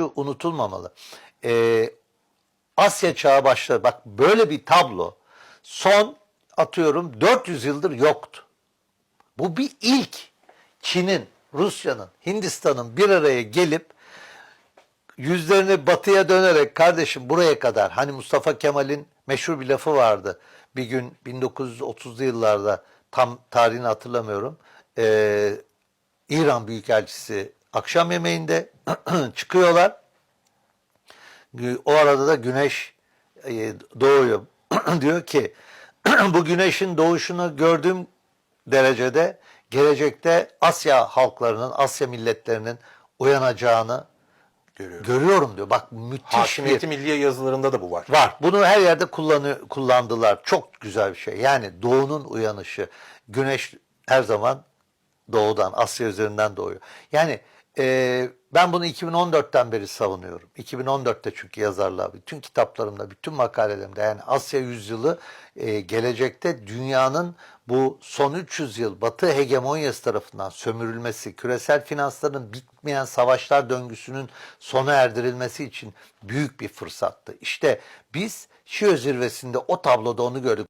şu unutulmamalı. Ee, Asya çağı başladı. Bak böyle bir tablo son atıyorum 400 yıldır yoktu. Bu bir ilk. Çin'in, Rusya'nın, Hindistan'ın bir araya gelip yüzlerini batıya dönerek kardeşim buraya kadar hani Mustafa Kemal'in meşhur bir lafı vardı. Bir gün 1930'lu yıllarda tam tarihini hatırlamıyorum. Ee, İran Büyükelçisi akşam yemeğinde çıkıyorlar. O arada da güneş e, doğuyor. Diyor ki bu güneşin doğuşunu gördüğüm derecede gelecekte Asya halklarının, Asya milletlerinin uyanacağını Görüyorum. görüyorum diyor. Bak müthiş Hakimiyeti bir Milliye yazılarında da bu var. var. Bunu her yerde kullanı, kullandılar. Çok güzel bir şey. Yani doğunun uyanışı. Güneş her zaman doğudan, Asya üzerinden doğuyor. Yani e, ben bunu 2014'ten beri savunuyorum. 2014'te çünkü yazarlar. Bütün kitaplarımda, bütün makalelerimde yani Asya yüzyılı e, gelecekte dünyanın bu son 300 yıl Batı hegemonyası tarafından sömürülmesi, küresel finansların bitmeyen savaşlar döngüsünün sona erdirilmesi için büyük bir fırsattı. İşte biz Şio zirvesinde o tabloda onu gördük.